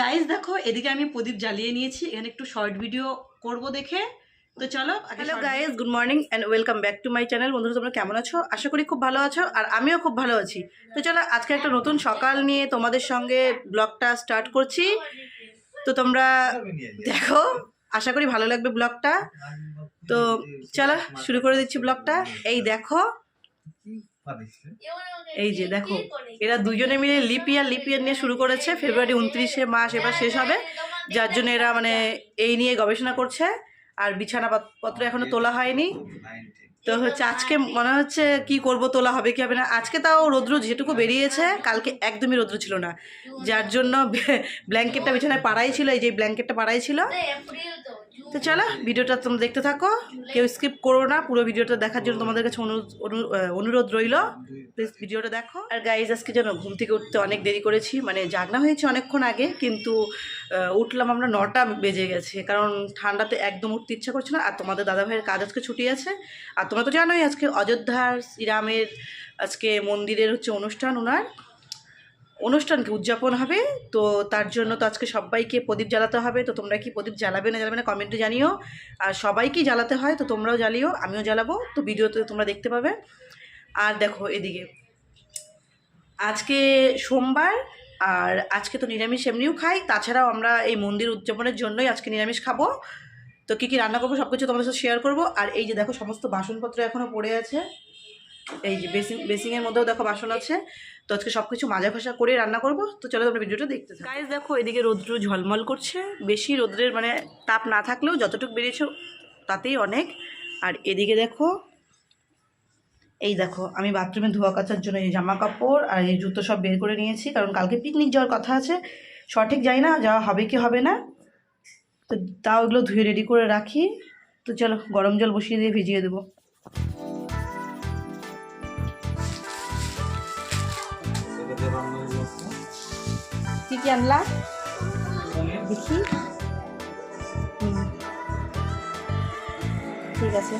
Guys দেখো এদিকে আমি প্রদীপ জ্বালিয়ে নিয়েছি। এখানে একটু শর্ট ভিডিও করব দেখে। তো চলো hello guys good morning and welcome back to my channel বন্ধুরা তোমরা কেমন আছো? আশা করি খুব ভালো আছো আর আমিও খুব ভালো আছি। তো চলো আজকে একটা নতুন সকাল নিয়ে তোমাদের সঙ্গে ব্লগটা স্টার্ট করছি। তো তোমরা দেখো আশা করি ভালো লাগবে ব্লগটা তো চলো শুরু করে দিচ্ছি ব্লগটা এই দেখো এই যে দেখো, এরা দুজনে মিলে লিপ ইয়ার লিপ ইয়ার নিয়ে শুরু করেছে, ফেব্রুয়ারি উনত্রিশে মাস এবার শেষ হবে। যার জন্য এরা মানে এই নিয়ে গবেষণা করছে, আর বিছানা পাত- পত্র এখনও তোলা হয়নি। তো হচ্ছে আজকে মনে হচ্ছে কি করব, তোলা হবে কি হবে না। আজকে তাও রৌদ্র যেটুকু বেরিয়েছে, কালকে একদমই রৌদ্র ছিল না। যার জন্য ব্ল্যাঙ্কেটটা বিছানায় পাড়াই ছিল, এই যে ব্ল্যাঙ্কেটটা পাড়াই ছিল। তো চলো, ভিডিওটা তোমরা দেখতে থাকো। কেউ স্কিপ করো না, পুরো ভিডিওটা দেখার জন্য তোমাদের কাছে অনুরোধ, অনু- রইল। প্লিজ ভিডিওটা দেখো। আর গাইজ আজকে যেন ঘুম থেকে উঠতে অনেক দেরি করেছি মানে জাগনা হয়েছে অনেকক্ষণ আগে, কিন্তু উঠলাম আমরা নটা বেজে গেছে, কারণ ঠান্ডাতে একদম উঠতে ইচ্ছা করছে না। আর তোমাদের দাদা ভাইয়ের কাজ আজকে ছুটি আছে। আর তোমরা তো জানোই, আজকে অযোধ্যার শ্রীরামের, আজকে মন্দিরের হচ্ছে অনুষ্ঠান ওনার। অনুষ্ঠানকে উদযাপন হবে। তো তার জন্য তো আজকে সবাইকে প্রদীপ জ্বালাতে হবে। তো তোমরা কি প্রদীপ জ্বালাবে না জ্বালাবে না কমেন্টে জানিও। আর সবাইকেই জ্বালাতে হয় তো তোমরাও জ্বালিও, আমিও জ্বালাবো। তো ভিডিওতে তোমরা দেখতে পাবে। আর দেখো এদিকে, আজকে সোমবার, আর আজকে তো নিরামিষ এমনিও খাই। তাছাড়াও আমরা এই মন্দির উদযাপনের জন্যই আজকে নিরামিষ খাব। তো কী কী রান্না করব সব কিছু তোমাদের সাথে শেয়ার করব। আর এই যে দেখো সমস্ত বাসনপত্র এখনও পড়ে আছে। এই যে বেসিং বেসিংয়ের মধ্যেও দেখো বাসন আছে। তো আজকে সব কিছু মাজা ভাসা করে রান্না করব। তো চলো তোমরা ভিডিওটা দেখতে গাইজ দেখো, এদিকে রৌদ্র ঝলমল করছে। বেশি রৌদ্রের মানে তাপ না থাকলেও যতটুকু বেরিয়েছে, তাতেই অনেক। আর এদিকে দেখো, এই দেখো, আমি বাথরুমে ধোয়া কাচার জন্য এই জামা কাপড় আর এই জুতো সব বের করে নিয়েছি, কারণ কালকে পিকনিক যাওয়ার কথা আছে। সঠিক যাই না, যাওয়া হবে কি হবে না। তো তাও এগুলো ধুয়ে রেডি করে রাখি। তো চলো, গরম জল বসিয়ে দিয়ে ভিজিয়ে দেবো। কি কি আনলা? দেখি। ঠিক আছে।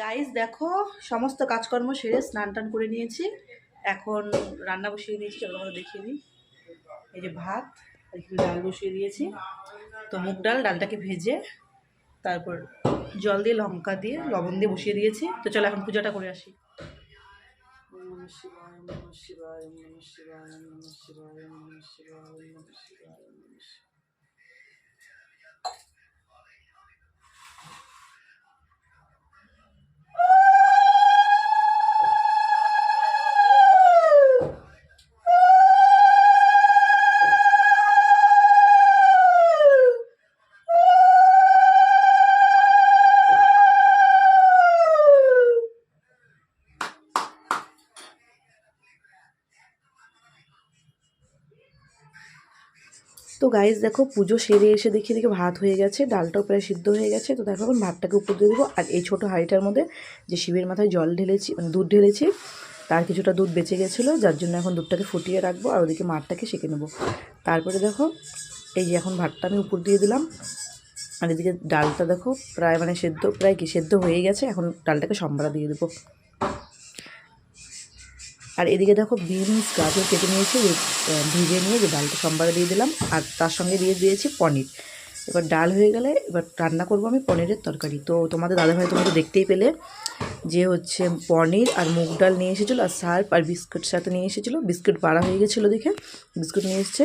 গাইস দেখো সমস্ত কাজকর্ম সেরে স্নান টান করে নিয়েছি। এখন রান্না বসিয়ে দিয়েছি চলো তোমাদের দেখিয়ে নিই এই যে ভাত এখানে ডাল বসিয়ে দিয়েছি। তো মুগ ডাল ডালটাকে ভেজে তারপর জল দিয়ে লঙ্কা দিয়ে লবণ দিয়ে বসিয়ে দিয়েছি। তো চলো এখন পূজাটা করে আসি। শিবায়, শিবায়, শিবায়, শিবায়, গাইজ দেখো পুজো সেরে এসে দেখি দেখি ভাত হয়ে গেছে, ডালটাও প্রায় সিদ্ধ হয়ে গেছে, তো দেখো এখন ভাতটাকে উপর দিয়ে দেবো। আর এই ছোটো হাঁড়িটার মধ্যে যে শিবের মাথায় জল ঢেলেছি মানে দুধ ঢেলেছি, তার কিছুটা দুধ বেঁচে গেছিল, যার জন্য এখন দুধটাকে ফুটিয়ে রাখব আর ওদিকে মাঠটাকে সেঁকে নেব। তারপরে দেখো, এই যে এখন ভাতটা আমি উপর দিয়ে দিলাম, আর এদিকে ডালটা দেখো প্রায় মানে সেদ্ধ, প্রায় কি সেদ্ধ হয়ে গেছে, এখন ডালটাকে সম্বারা দিয়ে দেবো। আর এদিকে দেখো বিনস গাজর কেটে নিয়েছি ভিজে নিয়ে যে ডালটা সম্বারে দিয়ে দিলাম, আর তার সঙ্গে দিয়ে দিয়েছি পনির। এবার ডাল হয়ে গেলে এবার রান্না করব আমি পনিরের তরকারি। তো তোমাদের দাদাভাই তোমরা দেখতেই পেলে যে হচ্ছে পনির আর মুগ ডাল নিয়ে এসেছিল, আর সার্ফ আর বিস্কুট সাথে নিয়ে এসেছিল। বিস্কুট বাড়া হয়ে গেছিল দেখে, বিস্কুট নিয়ে এসছে।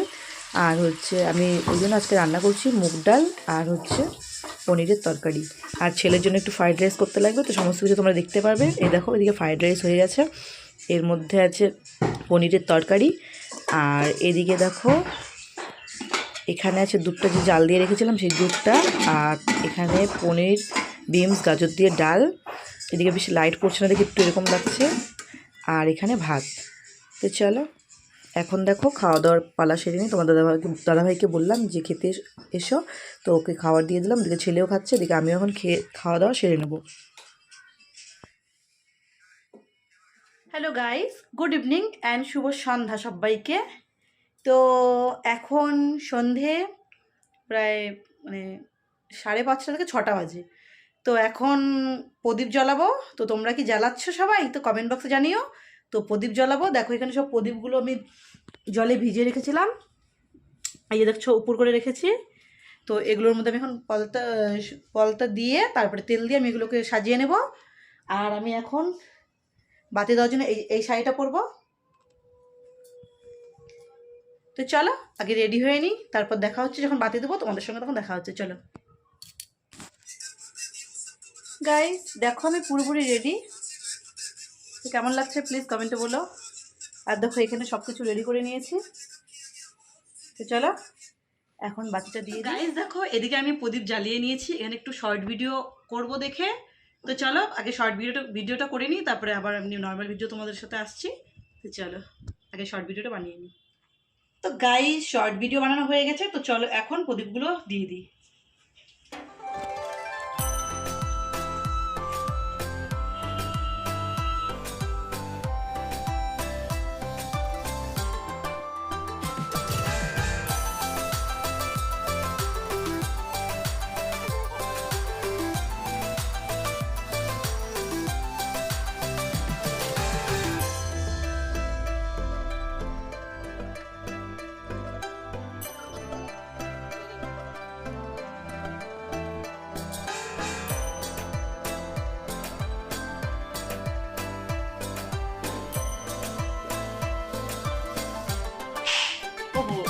আর হচ্ছে আমি ওই জন্য আজকে রান্না করছি মুগ ডাল আর হচ্ছে পনিরের তরকারি। আর ছেলের জন্য একটু ফ্রাইড রাইস করতে লাগবে, তো সমস্ত কিছু তোমরা দেখতে পারবে। এই দেখো এদিকে ফ্রাইড রাইস হয়ে গেছে। এর মধ্যে আছে পনিরের তরকারি। আর এদিকে দেখো, এখানে আছে দুধটা যে জাল দিয়ে রেখেছিলাম সেই দুধটা, আর এখানে পনির, বিনস, গাজর দিয়ে ডাল। এদিকে বেশি লাইট পড়ছে না দেখে একটু এরকম লাগছে। আর এখানে ভাত। তো চলো, এখন দেখো খাওয়া দাওয়ার পালা সেরে নিই। তোমার দাদাভাইকে দাদাভাইকে বললাম যে খেতে এসো। তো ওকে খাবার দিয়ে দিলাম। এদিকে ছেলেও খাচ্ছে, এদিকে আমিও এখন খেয়ে খাওয়া দাওয়া সেরে নেব। Hello guys good evening and শুভ সন্ধ্যা সবাইকে। তো এখন সন্ধে প্রায় মানে সাড়ে পাঁচটা থেকে ছটা বাজে। তো এখন প্রদীপ জ্বালাবো। তো তোমরা কি জ্বালাচ্ছ সবাই? তো কমেন্ট বক্সে জানিও। তো প্রদীপ জ্বালাবো। দেখো, এখানে সব প্রদীপগুলো আমি জলে ভিজিয়ে রেখেছিলাম। এই যে দেখছ, উপর করে রেখেছি। তো এগুলোর মধ্যে আমি এখন পলতা পলতা দিয়ে, তারপরে তেল দিয়ে আমি এগুলোকে সাজিয়ে নেব। আর আমি এখন বাতি দেওয়ার জন্য এই এই শাড়িটা পরবো। তো চলো, আগে রেডি হয়ে নিই, তারপর দেখা হচ্ছে, যখন বাতি দেবো তোমাদের সঙ্গে তখন দেখা হচ্ছে, চলো। গাইস দেখো আমি পুরোপুরি রেডি তো কেমন লাগছে? প্লিজ কমেন্টে বলো। আর দেখো, এখানে সব কিছু রেডি করে নিয়েছি। তো চলো, এখন বাতিটা দিয়ে গাইস দেখো, এদিকে আমি প্রদীপ জ্বালিয়ে নিয়েছি। এখানে একটু শর্ট ভিডিও করব দেখে। তো চলো, আগে শর্ট ভিডিওটা ভিডিওটা করে নিই, তারপরে আবার এমনি নর্মাল ভিডিও তোমাদের সাথে আসছি। তো চলো, আগে শর্ট ভিডিওটা বানিয়ে নিই। তো গাই শর্ট ভিডিও বানানো হয়ে গেছে, তো চলো এখন প্রদীপগুলো দিয়ে দিই।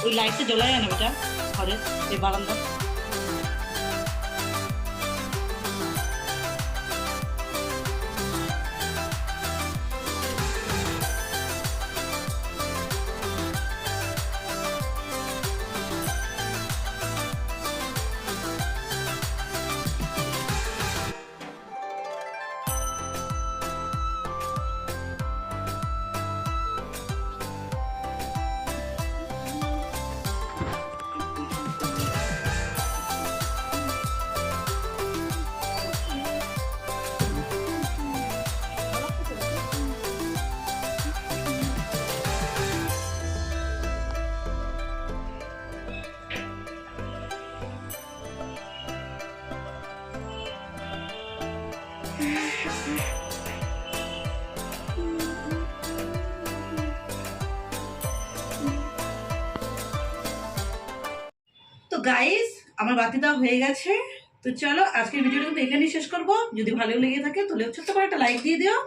ওই লাইটটা জ্বলাই যায় না বেটা ঘরের এই বারান্দা তো গাইস আমার বাতি দেওয়া হয়ে গেছে। তো চলো, আজকের ভিডিওটা কিন্তু এখানেই শেষ করব। যদি ভালো লেগে থাকে, তাহলে ছোট্ট করে একটা লাইক দিয়ে দিও।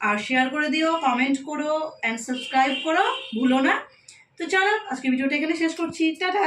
আর শেয়ার করে দিও কমেন্ট করো অ্যান্ড সাবস্ক্রাইব করো। ভুলো না। তো চলো, আজকের ভিডিওটা এখানে শেষ করছি। টাটা!